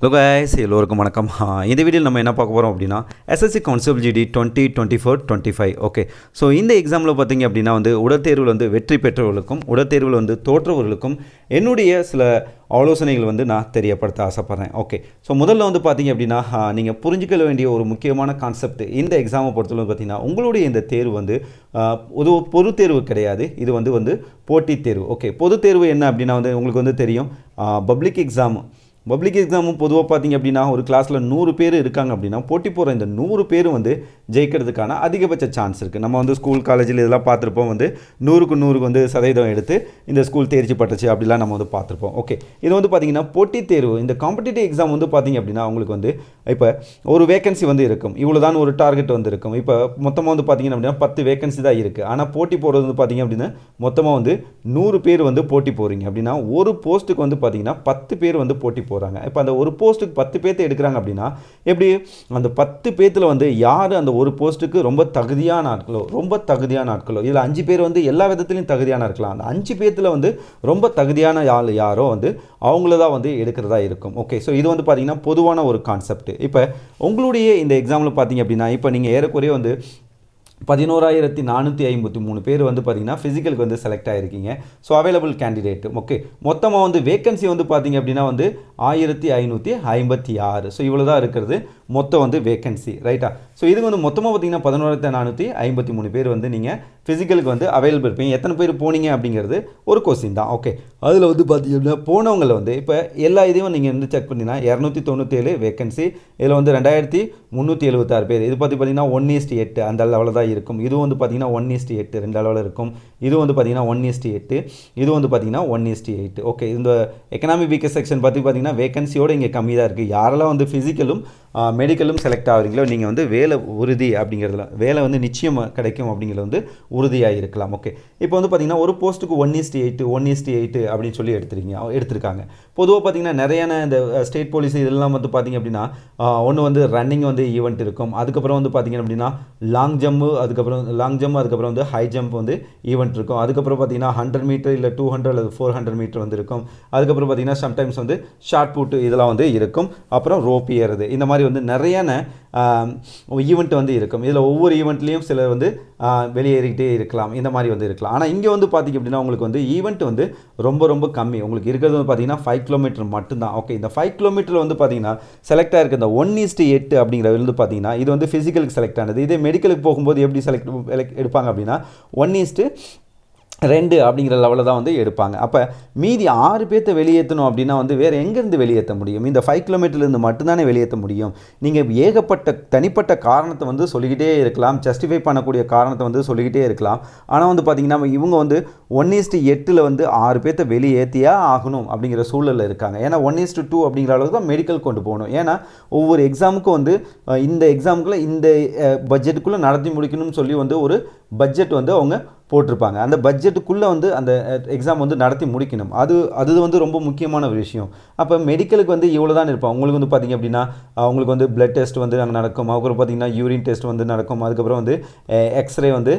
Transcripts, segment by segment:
Hello guys எல்லோருக்கும் வணக்கம். இந்த வீடியோ நம்ம என்ன பார்க்க போகிறோம் அப்படின்னா SSC concept GD twenty twenty four twenty five okay so இந்த எக்ஸாமில் பார்த்தீங்க அப்படின்னா வந்து உடற்தேர்வில் வந்து வெற்றி பெற்றவர்களுக்கும் உடற்தேர்வில் வந்து தோற்றவர்களுக்கும் என்னுடைய சில ஆலோசனைகள் வந்து நான் தெரியப்படுத்த ஆசைப்பட்றேன் ஓகே ஸோ முதல்ல வந்து பார்த்தீங்க அப்படின்னா நீங்கள் புரிஞ்சுக்க வேண்டிய ஒரு முக்கியமான கான்செப்ட் இந்த எக்ஸாமை பொறுத்தளவு பார்த்தீங்கன்னா உங்களுடைய இந்த தேர்வு வந்து ஒரு பொது தேர்வு கிடையாது. இது வந்து வந்து போட்டித் தேர்வு ஓகே பொது தேர்வு என்ன அப்படின்னா வந்து உங்களுக்கு வந்து தெரியும் பப்ளிக் எக்ஸாம் பப்ளிக் எக்ஸாமும் பொதுவாக பார்த்தீங்க அப்படின்னா ஒரு கிளாஸில் நூறு பேர் இருக்காங்க அப்படின்னா போட்டி போகிற இந்த நூறு பேர் வந்து ஜெயிக்கிறதுக்கான அதிகபட்ச சான்ஸ் இருக்குது நம்ம வந்து ஸ்கூல் காலேஜில் இதெல்லாம் பார்த்துருப்போம். வந்து நூறுக்கு நூறுக்கு வந்து சதவீதம் எடுத்து இந்த ஸ்கூல் தேர்ச்சி பட்டுச்சு அப்படிலாம் நம்ம வந்து பார்த்துருப்போம். ஓகே இது வந்து பார்த்திங்கன்னா போட்டித் தேர்வு. இந்த காம்படிட்டிவ் எக்ஸாம் வந்து பார்த்தீங்க அப்படின்னா உங்களுக்கு வந்து இப்போ ஒரு வேகன்சி வந்து இருக்கும். இவ்வளோ தான் ஒரு டார்கெட் வந்து இருக்கும். இப்போ மொத்தமாக வந்து பார்த்தீங்க அப்படின்னா பத்து வேகன்சி தான் இருக்குது ஆனால் போட்டி போடுறது வந்து பார்த்திங்க அப்படின்னா மொத்தமாக வந்து நூறு பேர் வந்து போட்டி போகிறீங்க அப்படின்னா ஒரு போஸ்ட்டுக்கு வந்து பார்த்தீங்கன்னா பத்து பேர் வந்து போட்டி போகிறாங்க இப்போ அந்த ஒரு போஸ்ட்டுக்கு பத்து பேர்த்த எடுக்கிறாங்க அப்படின்னா எப்படி? அந்த பத்து பேர்த்தில் வந்து யார் அந்த ஒரு போஸ்ட்டுக்கு ரொம்ப தகுதியான ஆட்களோ ரொம்ப தகுதியான ஆட்களோ இதில் அஞ்சு பேர் வந்து எல்லா விதத்துலையும் தகுதியான இருக்கலாம். அந்த அஞ்சு பேர்த்தில் வந்து ரொம்ப தகுதியான ஆள் யாரோ வந்து அவங்கள தான் வந்து எடுக்கிறதா இருக்கும். ஓகே ஸோ இது வந்து பார்த்தீங்கன்னா பொதுவான ஒரு கான்செப்ட் இப்போ உங்களுடைய இந்த எக்ஸாம்பிள் பார்த்தீங்க அப்படின்னா இப்போ நீங்கள் ஏறக்குறைய வந்து பதினோராயிரத்தி நானூற்றி ஐம்பத்தி மூணு பேர் வந்து பார்த்தீங்கன்னா ஃபிசிக்கலுக்கு வந்து செலக்ட் ஆகிருக்கீங்க ஸோ அவைலபிள் கேண்டிடேட் ஓகே மொத்தமாக வந்து வேக்கன்சி வந்து பார்த்தீங்க அப்படின்னா வந்து ஆயிரத்தி ஐநூற்றி ஐம்பத்தி ஆறு. ஸோ இவ்வளோ தான் இருக்கிறது. மொத்தம் வந்து வேகன்சி ரைட்டா ஸோ இது வந்து மொத்தமாக பார்த்தீங்கன்னா பதினோராயிரத்தி நானூற்றி ஐம்பத்தி மூணு பேர் வந்து நீங்கள் ஃபிசிக்கலுக்கு வந்து அவைலபிள் இருப்பீங்க எத்தனை பேர் போனீங்க அப்படிங்கிறது ஒரு கொஸ்டின் தான் ஓகே அதில் வந்து பார்த்தீங்கன்னா போனவங்களை வந்து இப்போ எல்லா இதையும் நீங்கள் வந்து செக் பண்ணிங்கன்னா இரநூத்தி தொண்ணூற்றேழு வேகன்சி இதில் வந்து ரெண்டாயிரத்தி முந்நூற்றி எழுபத்தாறு பேர். இது பற்றி பார்த்தீங்கன்னா ஒன் ஈஸ்ட் எட்டு அந்த அளவில் தான் இருக்கும். இது வந்து பார்த்தீங்கன்னா ஒன் ஈஸ்ட் எட்டு ரெண்டு அளவில் இருக்கும். இது வந்து பார்த்தீங்கன்னா ஒன் ஈஸ்ட் எட்டு இது வந்து பார்த்தீங்கன்னா one is to eight okay இந்த எக்கனாமி வீக்கர் செக்ஷன் பற்றி பார்த்தீங்கன்னா வேகன்சியோடு இங்கே கம்மி தான் இருக்குது யாரெல்லாம் வந்து ஃபிசிக்கலும் மெடிக்கலும் செலக்ட் ஆகிறீங்களோ நீங்கள் வந்து வேலை உறுதி அப்படிங்கிறதுல வேலை வந்து நிச்சயம் கிடைக்கும் அப்படிங்கிறது வந்து உறுதியாக இருக்கலாம் ஓகே இப்போ வந்து பார்த்தீங்கன்னா ஒரு போஸ்ட்டுக்கு one is to eight one is to eight அப்படின்னு சொல்லி எடுத்துருக்கீங்க எடுத்திருக்காங்க. பொதுவாக பார்த்தீங்கன்னா நிறையான இந்த ஸ்டேட் போலீஸ் இதெல்லாம் வந்து பார்த்தீங்க அப்படின்னா ஒன்று வந்து ரன்னிங் வந்து ஈவெண்ட் இருக்கும். அதுக்கப்புறம் வந்து பார்த்தீங்க அப்படின்னா லாங் ஜம்ப்பு அதுக்கப்புறம் லாங் ஜம்ப் அதுக்கப்புறம் வந்து ஹை ஜம்ப் வந்து ஈவெண்ட் இருக்கும். அதுக்கப்புறம் பார்த்தீங்கன்னா ஹண்ட்ரட் மீட்டர் இல்லை டூ ஹண்ட்ரட் அல்லது ஃபோர் ஹண்ட்ரட் மீட்டர் வந்து இருக்கும். அதுக்கப்புறம் பார்த்தீங்கன்னா சம்டைம்ஸ் வந்து ஷார்ட் புட்டு இதெல்லாம் வந்து இருக்கும். அப்புறம் ரோப் ஏறுது இந்த மாதிரி வந்து நிறையான ஈவெண்ட் வந்து இருக்கும். இதில் ஒவ்வொரு ஈவெண்ட்லேயும் சிலர் வந்து வெளியேறிக்கிட்டே இருக்கலாம். இந்த மாதிரி வந்து இருக்கலாம். ஆனால் இங்கே வந்து பார்த்திங்க அப்படின்னா உங்களுக்கு வந்து ஈவெண்ட் வந்து ரொம்ப ரொம்ப கம்மி. உங்களுக்கு இருக்கிறது வந்து பார்த்தீங்கன்னா ஃபைவ் கிலோமீட்டர் மட்டும்தான். ஓகே இந்த ஃபைவ் கிலோமீட்டர் வந்து பார்த்தீங்கன்னா செலக்ட் இருக்க இந்த ஒன் ஈஸ்ட் எட்டு அப்படிங்கிற வந்து பார்த்தீங்கன்னா இது வந்து ஃபிசிக்கலுக்கு செலக்ட் ஆனது. இதே மெடிக்கலுக்கு போகும்போது எப்படி செலக்ட் எடுப்பாங்க அப்படின்னா ஒன் ஈஸ்ட்டு ரெண்டு அப்படிங்கிற லெவலில் தான் வந்து எடுப்பாங்க. அப்போ மீதி ஆறு பேர்த்த வெளியேற்றணும் அப்படின்னா வந்து வேறு எங்கேருந்து வெளியேற்ற முடியும்? இந்த ஃபைவ் கிலோமீட்டர்லேருந்து மட்டும்தானே வெளியேற்ற முடியும்? நீங்கள் ஏகப்பட்ட தனிப்பட்ட காரணத்தை வந்து சொல்லிக்கிட்டே இருக்கலாம். ஜஸ்டிஃபை பண்ணக்கூடிய காரணத்தை வந்து சொல்லிக்கிட்டே இருக்கலாம். ஆனால் வந்து பார்த்திங்கன்னா இவங்க வந்து ஒன் ஈஸ்ட்டு எட்டில் வந்து ஆறு பேர்த்த வெளியேற்றியா ஆகணும் அப்படிங்கிற சூழலில் இருக்காங்க. ஏன்னா ஒன் ஈஸ்ட்டு டூ அப்படிங்கிற அளவுக்கு தான் மெடிக்கல் கொண்டு போகணும். ஏன்னா ஒவ்வொரு எக்ஸாமுக்கும் வந்து இந்த எக்ஸாமுக்குள்ளே இந்த பட்ஜெட்டுக்குள்ளே நடத்தி முடிக்கணும்னு சொல்லி வந்து ஒரு பட்ஜெட் வந்து அவங்க போட்டிருப்பாங்க. அந்த பட்ஜெட்டுக்குள்ளே வந்து அந்த எக்ஸாம் வந்து நடத்தி முடிக்கணும். அது அது வந்து ரொம்ப முக்கியமான ஒரு விஷயம். அப்போ மெடிக்கலுக்கு வந்து இவ்வளோ தான் இருப்பாங்க. உங்களுக்கு வந்து பார்த்திங்க அப்படின்னா அவங்களுக்கு வந்து பிளட் டெஸ்ட் வந்து அங்கே நடக்கும். அதுக்கப்புறம் பார்த்திங்கன்னா யூரின் டெஸ்ட் வந்து நடக்கும். அதுக்கப்புறம் வந்து எக்ஸ்ரே வந்து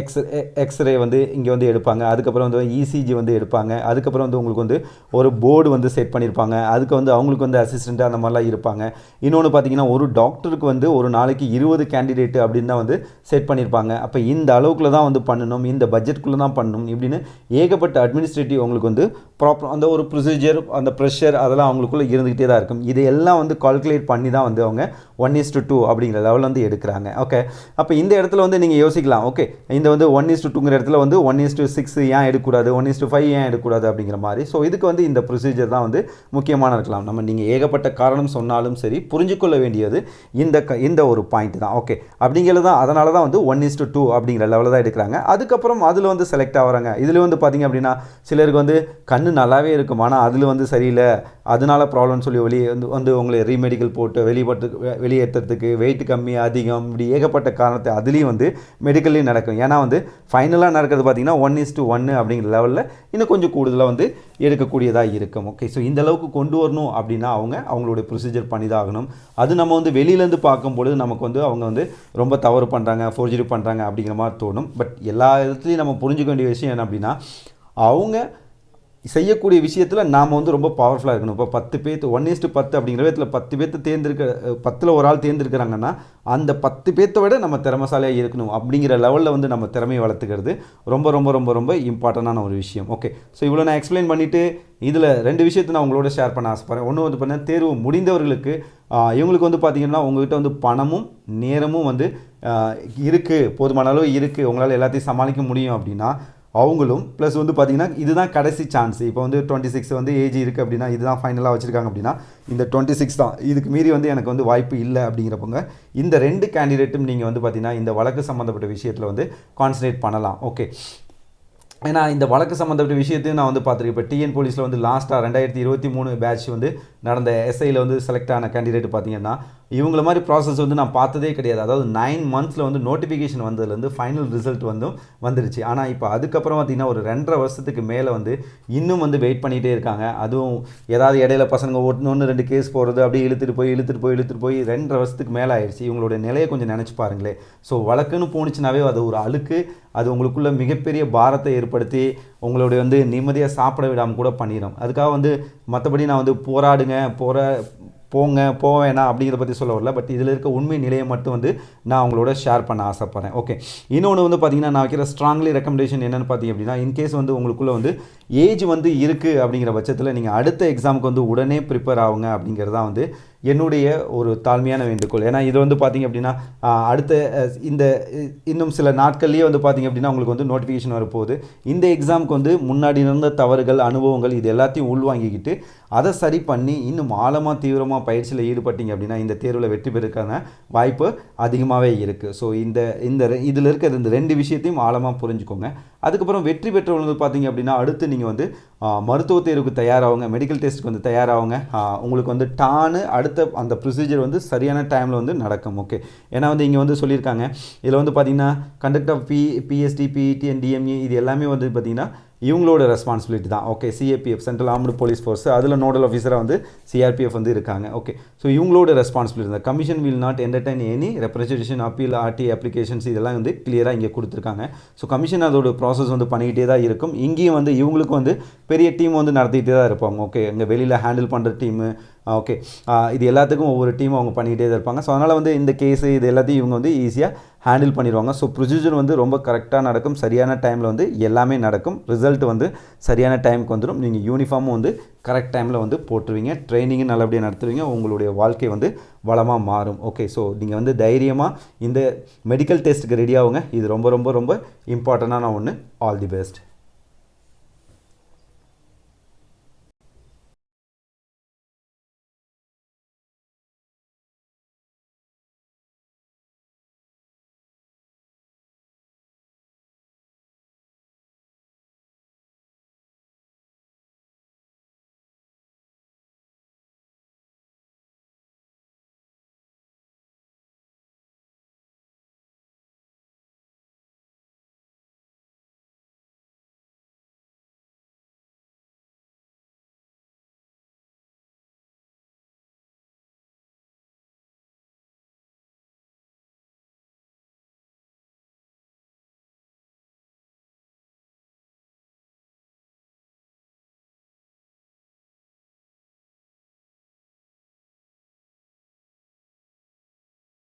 எக்ஸ் எக்ஸ்ரே வந்து இங்கே வந்து எடுப்பாங்க. அதுக்கப்புறம் வந்து இசிஜி வந்து எடுப்பாங்க. அதுக்கப்புறம் வந்து உங்களுக்கு வந்து ஒரு போர்டு வந்து செட் பண்ணியிருப்பாங்க அதுக்கு வந்து அவங்களுக்கு வந்து அசிஸ்டண்ட்டாக அந்த மாதிரிலாம் இருப்பாங்க. இன்னொன்று பார்த்தீங்கன்னா ஒரு டாக்டருக்கு வந்து ஒரு நாளைக்கு இருபது கேண்டிடேட் அப்படின்னு தான் வந்து செட் பண்ணியிருப்பாங்க அப்போ இந்த அளவுக்குள்ள தான் வந்து பண்ணணும் இந்த பட்ஜெட்குள்ளே தான் பண்ணணும் இப்படின்னு ஏகப்பட்ட அட்மினிஸ்ட்ரேட்டிவ் அவங்களுக்கு வந்து ப்ராப்ளம் அந்த ஒரு ப்ரொசீஜர் அந்த ப்ரெஷர் அதெல்லாம் அவங்களுக்குள்ளே இருந்துக்கிட்டே தான் இருக்கும். இதையெல்லாம் வந்து கால்குலேட் பண்ணி தான் வந்து அவங்க ஒன் இஸ் டூ அப்படிங்கிற லெவலில் வந்து எடுக்கிறாங்க. ஓகே அப்போ இந்த இடத்துல வந்து நீங்கள் யோசிக்கலாம். ஓகே இந்த வந்து ஒன் இஸ் டூங்கிற இடத்துல வந்து ஒன் இஸ் டூ சிக்ஸ் ஏன் எடுக்கக்கூடாது? ஒன் இஸ் டூ ஃபைவ் ஏன் எடுக்கக்கூடாது? அப்படிங்கிற மாதிரி. ஸோ இதுக்கு வந்து இந்த ப்ரொசீஜர் தான் வந்து முக்கியமான இருக்கலாம். நம்ம நீங்கள் ஏகப்பட்ட காரணம் சொன்னாலும் சரி புரிஞ்சுக்கொள்ள வேண்டியது இந்த க இந்த ஒரு பாயிண்ட் தான். ஓகே அப்படிங்கிறது தான் அதனால தான் வந்து ஒன் இஸ் டூ அப்படிங்கிற லெவலில் தான் எடுக்கிறாங்க. அதுக்கப்புறம் அதில் வந்து செலக்ட் ஆகிறாங்க இதில் வந்து பார்த்திங்க அப்படின்னா சிலருக்கு வந்து கண் நல்லாவே இருக்கும். ஆனால் அதில் வந்து சரியில்லை. அதனால ப்ராப்ளம்னு சொல்லி வெளியே வந்து வந்து உங்களை ரீமெடிக்கல் போட்டு வெளிப்படுத்து வெளியேற்றுறதுக்கு வெயிட் கம்மி அதிகம் இப்படி ஏகப்பட்ட காரணத்தை அதுலேயும் வந்து மெடிக்கல்லையும் நடக்கும். ஏன்னா வந்து ஃபைனலாக நடக்கிறது பார்த்தீங்கன்னா ஒன் இஸ் டு ஒன்று அப்படிங்கிற லெவலில் இன்னும் கொஞ்சம் கூடுதலாக வந்து எடுக்கக்கூடியதாக இருக்கும். ஓகே ஸோ இந்த அளவுக்கு கொண்டு வரணும் அப்படின்னா அவங்க அவங்களுடைய ப்ரொசீஜர் பண்ணி தான் ஆகணும் அது நம்ம வந்து வெளியிலேருந்து பார்க்கும்பொழுது நமக்கு வந்து அவங்க வந்து ரொம்ப தவறு பண்ணுறாங்க ஃபோர்ஜரி பண்ணுறாங்க அப்படிங்கிற மாதிரி தோணும். பட் எல்லா இடத்துலையும் நம்ம புரிஞ்சுக்க வேண்டிய விஷயம் என்ன அப்படின்னா அவங்க செய்யக்கூடிய விஷயத்தில் நாம் வந்து ரொம்ப பவர்ஃபுல்லாக இருக்கணும். இப்போ பத்து பேர்த்து ஒன் இஸ்ட்டு பத்து அப்படிங்கிற விதத்தில் பத்து பேர்த்து தேர்ந்தெடுக்க பத்தில் ஒரு ஆள் தேர்ந்தெடுக்கிறாங்கன்னா அந்த பத்து பேர்த்த விட நம்ம திறமசாலியாக இருக்கணும் அப்படிங்கிற லெவலில் வந்து நம்ம திறமையை வளர்த்துக்கிறது ரொம்ப ரொம்ப ரொம்ப ரொம்ப இம்பார்ட்டண்டான ஒரு விஷயம். ஓகே ஸோ இவ்வளோ நான் எக்ஸ்பிளைன் பண்ணிவிட்டு இதில் ரெண்டு விஷயத்தை நான் உங்களோட ஷேர் பண்ண ஆசைப்பட்றேன். ஒன்று வந்து பார்த்தீங்கன்னா தேர்வு முடிந்தவர்களுக்கு இவங்களுக்கு வந்து பார்த்திங்கன்னா உங்கள்கிட்ட வந்து பணமும் நேரமும் வந்து இருக்குது போதுமான அளவு இருக்குது உங்களால் எல்லாத்தையும் சமாளிக்க முடியும் அப்படின்னா அவங்களும் ப்ளஸ் வந்து பார்த்திங்கன்னா இதுதான் கடைசி சான்ஸ் இப்போ வந்து டுவெண்ட்டி சிக்ஸ் வந்து ஏஜ் இருக்குது அப்படின்னா இதுதான் ஃபைனலாக வச்சுருக்காங்க அப்படின்னா இந்த டுவெண்ட்டி சிக்ஸ் தான். இதுக்கு மீறி வந்து எனக்கு வந்து வாய்ப்பு இல்லை அப்படிங்கிறப்பங்க இந்த ரெண்டு கேண்டிடேட்டும் நீங்கள் வந்து பார்த்திங்கன்னா இந்த வழக்கு சம்மந்தப்பட்ட விஷயத்தில் வந்து கான்சன்ட்ரேட் பண்ணலாம். ஓகே ஏன்னா இந்த வழக்கு சம்மந்தப்பட்ட விஷயத்தையும் நான் வந்து பார்த்துருக்கேன். இப்போ டிஎன் போலீஸில் வந்து லாஸ்ட்டாக ரெண்டாயிரத்தி இருபத்தி மூணு பேட்ச் வந்து நடந்த எஸ்ஐயில் வந்து செலக்ட் ஆன கேண்டிடேட் பார்த்தீங்கன்னா இவங்கள மாதிரி ப்ராசஸ் வந்து நான் பார்த்ததே கிடையாது. அதாவது நைன் மந்த்ஸில் வந்து நோட்டிஃபிகேஷன் வந்ததுலேருந்து ஃபைனல் ரிசல்ட் வந்து வந்துருச்சு. ஆனால் இப்போ அதுக்கப்புறம் பார்த்தீங்கன்னா ஒரு ரெண்டரை வருஷத்துக்கு மேலே வந்து இன்னும் வந்து வெயிட் பண்ணிகிட்டே இருக்காங்க. அதுவும் ஏதாவது இடையில பசங்க ஒன்று ரெண்டு கேஸ் போகிறது அப்படியே இழுத்துட்டு போய் இழுத்துட்டு போய் இழுத்துட்டு போய் ரெண்டரை வருஷத்துக்கு மேலே ஆயிடுச்சு இவங்களோட நிலையை கொஞ்சம் நினச்சி பாருங்களேன். ஸோ வழக்குன்னு போணுச்சுனாவே அது ஒரு அழுக்கு. அது உங்களுக்குள்ள மிகப்பெரிய பாரத்தை ஏற்படுத்தி உங்களுடைய வந்து நிம்மதியாக சாப்பிட விடாமல் கூட பண்ணிடும் அதுக்காக வந்து மற்றபடி நான் வந்து போராடுங்க போற போங்க போக வேணாம் அப்படிங்கிறத பற்றி சொல்ல வரல. பட் இதில் இருக்க உண்மை நிலையை மட்டும் வந்து நான் உங்களோட ஷேர் பண்ண ஆசைப்பட்றேன். ஓகே இன்னொன்று வந்து பார்த்தீங்கன்னா நான் வைக்கிற ஸ்ட்ராங்லி ரெக்கமெண்டேஷன் என்னென்னு பார்த்தீங்க அப்படின்னா இன்கேஸ் வந்து உங்களுக்குள்ளே வந்து ஏஜ் வந்து இருக்குது அப்படிங்கிற பட்சத்தில் நீங்கள் அடுத்த எக்ஸாமுக்கு வந்து உடனே ப்ரிப்பேர் ஆகுங்க அப்படிங்கிறது தான் வந்து என்னுடைய ஒரு தாழ்மையான வேண்டுகோள். ஏன்னா இது வந்து பார்த்தீங்க அப்படின்னா அடுத்த இந்த இன்னும் சில நாட்கள்லேயே வந்து பார்த்தீங்க அப்படின்னா உங்களுக்கு வந்து நோட்டிஃபிகேஷன் வரப்போகுது. இந்த எக்ஸாமுக்கு வந்து முன்னாடி இருந்த தவறுகள் அனுபவங்கள் இது எல்லாத்தையும் உள்வாங்கிக்கிட்டு அதை சரி பண்ணி இன்னும் ஆழமாக தீவிரமாக பயிற்சியில் ஈடுபட்டீங்க அப்படின்னா இந்த தேர்வில் வெற்றி பெறக்கான வாய்ப்பு அதிகமாகவே இருக்குது ஸோ இந்த இந்த இதில் இருக்கிற இந்த ரெண்டு விஷயத்தையும் ஆழமாக புரிஞ்சுக்கோங்க. அதுக்கப்புறம் வெற்றி பெற்றவங்க பார்த்தீங்க அப்படின்னா அடுத்து நீங்கள் வந்து மருத்துவ தேர்வுக்கு தயாராகுங்க மெடிக்கல் டெஸ்ட்டுக்கு வந்து தயாராகுங்க உங்களுக்கு வந்து டானு அடுத்த அந்த ப்ரொசீஜர் வந்து சரியான டைமில் வந்து நடக்கும். ஓகே ஏன்னா வந்து இங்கே வந்து சொல்லியிருக்காங்க. இதில் வந்து பார்த்தீங்கன்னா conduct of P PST PET and DME இது எல்லாமே வந்து பார்த்திங்கன்னா இவங்களோட ரெஸ்பான்சிபிலிட்டி தான். Okay CAPF central armed police force அதில் நோடல் ஆஃபீஸராக வந்து சிஆர்பிஎஃப் வந்து இருக்காங்க. ஓகே ஸோ இவங்களோட ரெஸ்பான்சிபிலிட்டி தான். Commission will not entertain any representation appeal or the applications இதெல்லாம் வந்து கிளியராக இங்கே கொடுத்துருக்காங்க. ஸோ கமிஷன் அதோட ப்ராசஸ் வந்து பண்ணிக்கிட்டே தான் இருக்கும். இங்கேயும் வந்து இவங்களுக்கும் வந்து பெரிய டீம் வந்து நடத்திக்கிட்டே தான் இருப்பாங்க. ஓகே இங்கே வெளியில் ஹேண்டில் பண்ணுற டீமு ஓகே இது எல்லாத்துக்கும் ஒவ்வொரு டீமும் அவங்க பண்ணிக்கிட்டே தான் இருப்பாங்க. ஸோ அதனால் வந்து இந்த கேஸு இது எல்லாத்தையும் இவங்க வந்து ஈஸியாக ஹேண்டில் பண்ணிடுவாங்க. ஸோ ப்ரொசீஜர் வந்து ரொம்ப கரெக்டாக நடக்கும். சரியான டைமில் வந்து எல்லாமே நடக்கும். ரிசல்ட் வந்து சரியான டைமுக்கு வந்துடும். நீங்கள் யூனிஃபார்மும் வந்து கரெக்ட் டைமில் வந்து போட்டுருவீங்க. ட்ரைனிங்கும் நல்லபடியாக நடத்துவீங்க. உங்களுடைய வாழ்க்கை வந்து வளமாக மாறும். ஓகே ஸோ நீங்கள் வந்து தைரியமாக இந்த மெடிக்கல் டெஸ்ட்டுக்கு ரெடியாகுங்க இது ரொம்ப ரொம்ப ரொம்ப இம்பார்ட்டண்டான ஒன்று ஆல் தி பெஸ்ட்